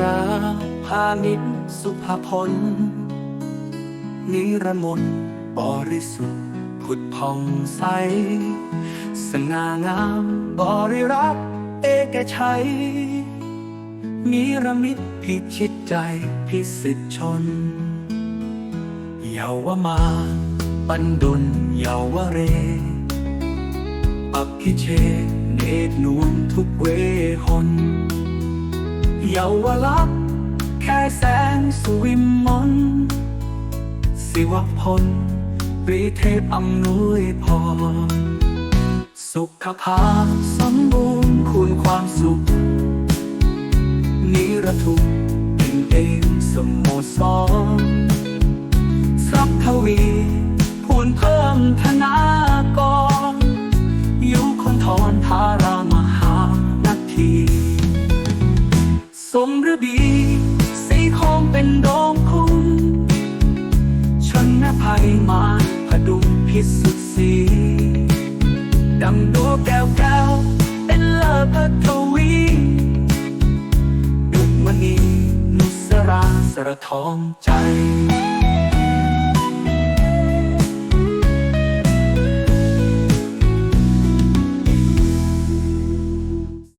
ราพาณิชสุภพล นิรมนบริสุทธิ์ผุดผ่องใส สง่างามบริรักษ์เอกชัย นิรมิตพิชิตใจพิสิทธิชน เยาวมาปันดุลเยาวเรอภิเชษเนตรนวลทุกเวหน เยาวลักษณ์แค่แสงสุวิมมนสิวพลปรีเทพอำนวยพรสุขภาพสมบูรณ์คุณความสุข นิรทุกเป็นเองสมโมสรทรัพย์ทวี สมฤดีสีคงเป็นโดมคุ้มชนภัยมาพดุงพิสุทธิ์สีดังดวงแก้วแก้วเป็นเลิศพัทวีดุจมณีนุสราสระทองใจ